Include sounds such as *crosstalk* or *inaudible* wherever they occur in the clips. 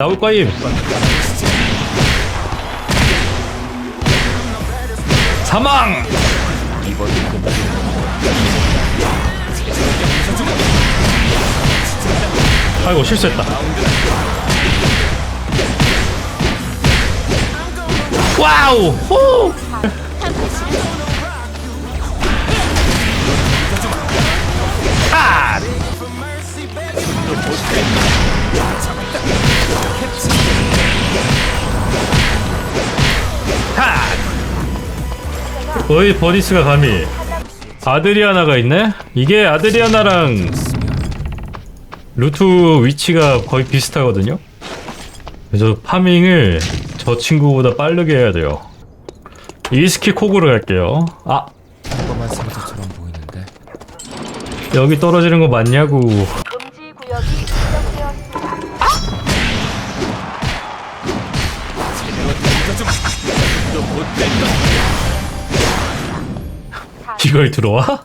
나올 거임. 사망. 아이고 실수했다. 와우! 호! 거의 버니스가 감히 아드리아나가 있네? 이게 아드리아나랑 루트 위치가 거의 비슷하거든요? 그래서 파밍을 저 친구보다 빠르게 해야 돼요 이스키 코그로 갈게요 아 평범한 상자처럼 보이는데 여기 떨어지는 거 맞냐고 금지 구역이 지정되었습니다. 이걸 들어와?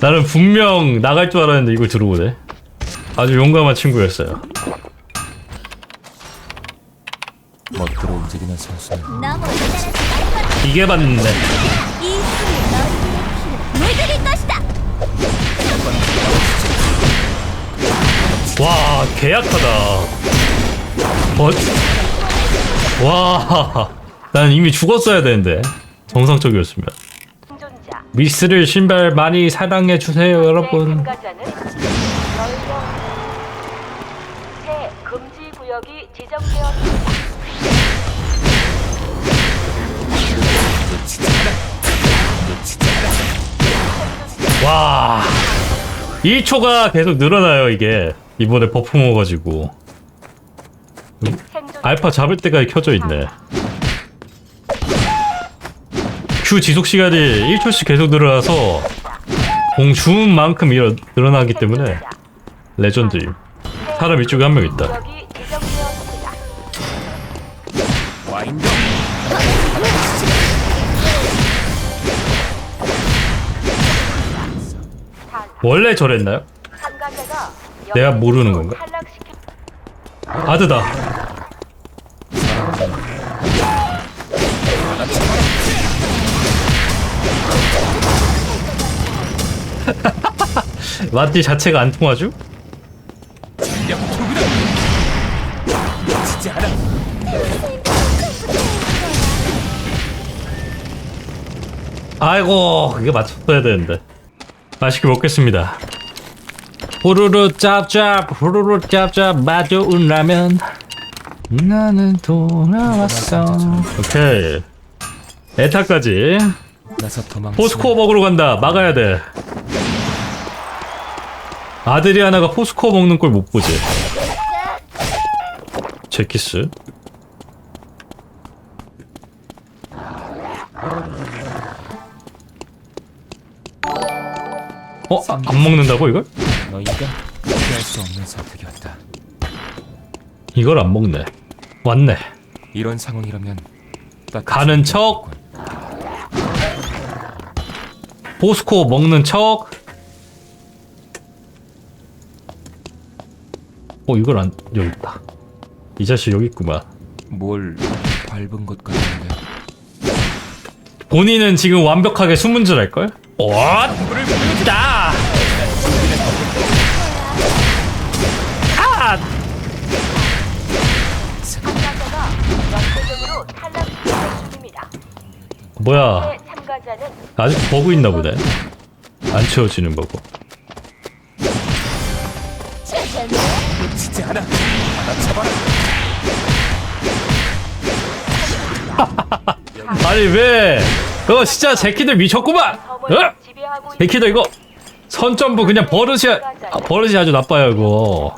나는 분명 나갈 줄 알았는데 이걸 들어오네 아주 용감한 친구였어요 멋대로 움직이는 선수는 너무 기다려서 말것 이게 이 너희들의 물들일 것이다. 와 개약하다 어? 와, 난 이미 죽었어야 되는데 정상적이었으면 생존자. 미스를 신발 많이 사랑해 주세요 여러분 참가자는 연령. 새 금지 구역이 지정되었습니다. 와 1초가 계속 늘어나요 이게 이번에 버프 먹어가지고. 알파 잡을 때까지 켜져 있네 Q 지속 시간이 1초씩 계속 늘어나서 공 주운 만큼 일어, 늘어나기 때문에. 레전드임 사람 이쪽에 한 명 있다. 원래 저랬나요? 내가 모르는 을 건가? 아드다 *laughs* 마띠 자체가 안 통하죠? 전력 투구다 아이고 이게 맞췄어야 되는데. 맛있게 먹겠습니다. 후루루 짭짭 후루루 짭짭 맛좋은 라면. 나는 돌아왔어. 오케이. 에타까지 포스코어 먹으러 간다. 막아야 돼. 아드리아나가 포스코어 먹는 걸 못 보지. 제키스? 어? 아, 안 먹는다고 이걸? 너희가 피할 수 없는 선택이었다. 이걸 안 먹네. 왔네. 이런 상황이라면 딱 가는 척. 포스코 먹는 척. 어 이걸 안 여기 있다. 이 자식 여기 있구만. 뭘 밟은 것 같은데 본인은 지금 완벽하게 숨은 줄 알걸? 어? 다. 아! 뭐야? 아직 버그 있나 보네. 안 채워지는 잡아라 아니 왜? 그거 진짜 제키들 미쳤구만. 어? 제키도 이거 선점프 그냥 버릇이 아, 버릇이 아주 나빠요 이거.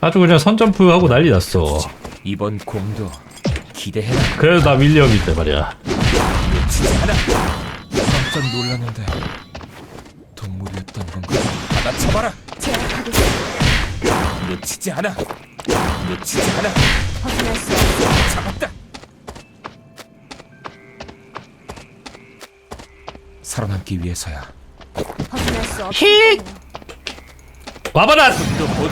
아주 그냥 선점프 하고 난리 났어. 이번 공도 기대해라 그래도 나 윌리엄인데 말이야. 놓치지 않아 깜짝 놀랐는데 동물이었던 건가 하나 잡아라. 놓치지 않아. 놓치지 않아. 벗어날 수 없어. 잡았다. 살아남기 위해서야. 벗어날 수 없어. 히 와봐라. 또못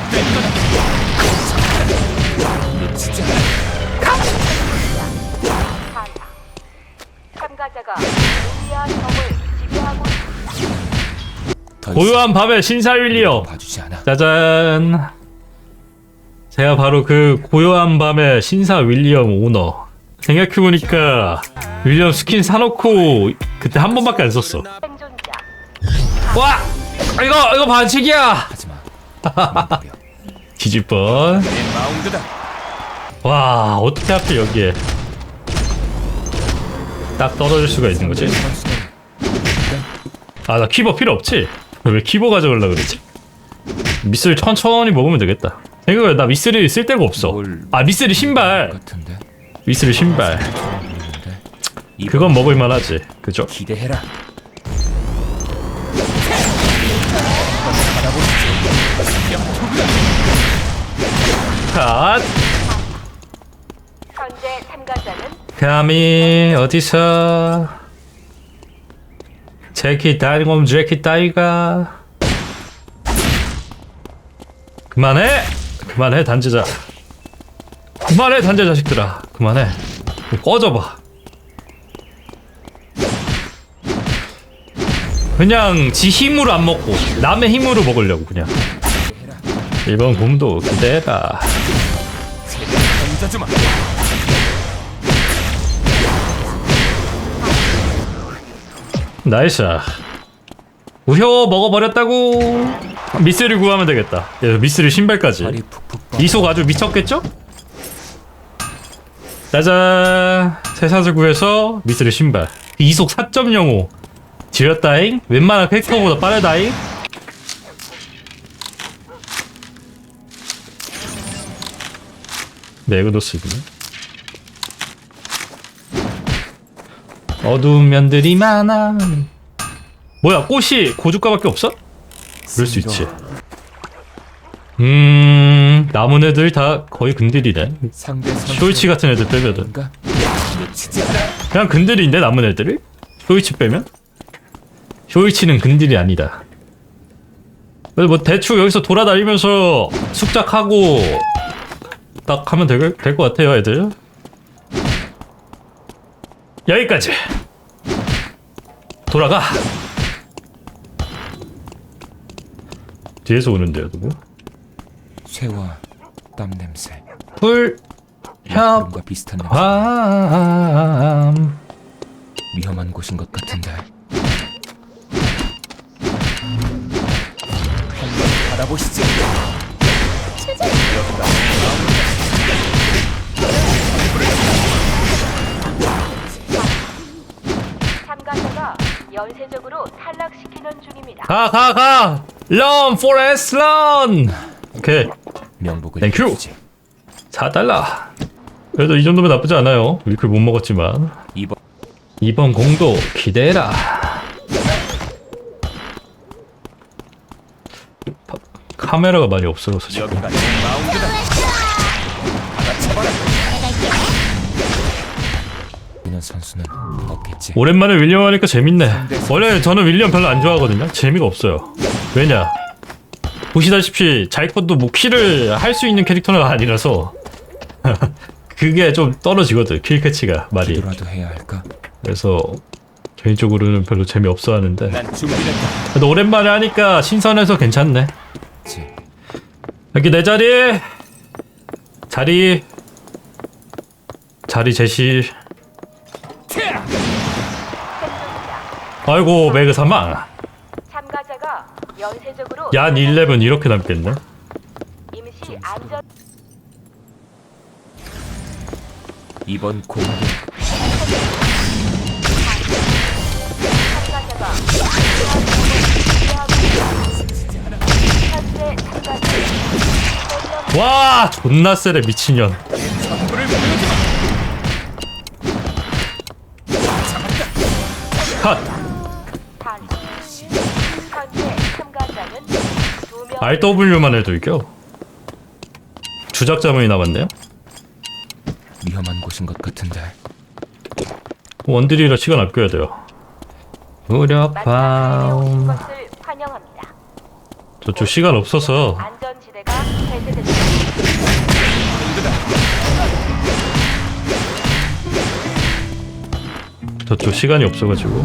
참가자가 루비아 섬을 지배하고 더 고요한 밤의 신사윌리요. 봐주지 않아. 짜잔. 제가 바로 그 고요한 밤의 신사 윌리엄 오너. 생각해보니까 윌리엄 스킨 사놓고 그때 한 번밖에 안 썼어. 와! 이거 이거 반칙이야. 하지마. *laughs* 뒤집번. 와 어떻게 하필 여기에 딱 떨어질 수가 있는 거지? 아 나 키버 필요 없지? 왜 키버 가져오려고 그러지? 미스를 천천히 먹으면 되겠다 생각해 나 미스를 쓸 데가 없어 뭘아 미스를 신발 같은데. 미스를 신발. 이번 그건 먹을 만 하지 그죠? 기대해라. 컷 현재 참가자는 감히 어디서 제키 딸곰 제키 따위가 그만해! 그만해 단제자. 그만해 단제 자식들아. 그만해. 꺼져봐. 그냥 지 힘으로 안 먹고 남의 힘으로 먹으려고 그냥. 이번 곰도 기대해라 나이스. 우효 먹어버렸다고. 미스를 구하면 되겠다. 예, 미스를 신발까지. 이속 아주 미쳤겠죠? 짜잔. 세샷을 구해서 미스를 신발. 이속 4.05 지렸다잉? 웬만한 캐릭터보다 빠르다잉? 메그도스이구나 어두운 면들이 많아 뭐야 꽃이 고주가밖에 없어? 그럴 수 있지 음 남은 애들 다 거의 상대 선수. 쇼이치 같은 애들 빼면은. 그냥 근들인데 남은 애들을? 쇼이치 빼면? 쇼이치는 근들이 아니다 그래서 뭐 대충 여기서 돌아다니면서 숙작하고 딱 하면 될것 같아요 애들 여기까지 돌아가 뒤에서 오는데요 누구? 쇠와 땀 냄새. 불협 뭔가 비슷한 냄새. 밤 위험한 곳인 것 같은데. 한번 받아보시지. 참가자가 연쇄적으로 탈락시키는 중입니다. 가, 가, 가! 런, 포레스트, 런! 오케이. 명복을 땡큐. 주지. 4달러. 그래도 이 정도면 나쁘지 않아요. 위클 못 먹었지만. 이번 이번 공도 기대해라. 파- 카메라가 많이 없어서 지금. 여기가 내 마운드다. 받아쳐봐라. 이 는 선수는 없겠지. 오랜만에 윌리엄 하니까 재밌네. 원래 저는 윌리엄 별로 안 좋아하거든요. 재미가 없어요. 왜냐? 보시다시피 자이콘도 뭐 킬을 할 수 있는 캐릭터는 아니라서 *laughs* 그게 좀 떨어지거든 킬 캐치가 말이. 기도라도 해야 할까? 그래서 개인적으로는 별로 재미 없어 하는데 난 준비됐다. 그래도 오랜만에 하니까 신선해서 괜찮네. 지. 여기 내 자리 자리 자리 제시. 아이고 매그 사망. 참가자가 연쇄적으로 얀 11 이렇게 남겠네. 임시 안전 이번 공도 참가자가 현재 참가자 세명 와 존나 세네 미친년. 컷. RW만 해도 이겨. 주작자문이 남았네요. 위험한 곳인 것 같은데. 원딜이라 시간 아껴야 돼요. 무렵 마지막 한 명이 오신 밤. 것을 환영합니다. 저쪽 시간 없어서 안전지대가. 저쪽 시간이 없어가지고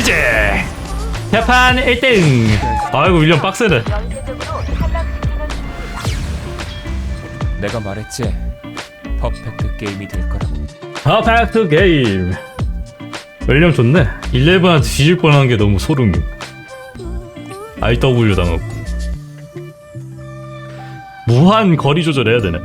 이제 대판 1등 아이고 윌리엄 빡세네 연쇄적으로 탈락시키는 중입니다. 내가 말했지. 퍼펙트 게임이 될 거라고. 퍼펙트 게임 윌리엄 좋네 11한테 뒤질 뻔한 게 너무 소름이 RW 당하고 무한 거리 조절해야 되네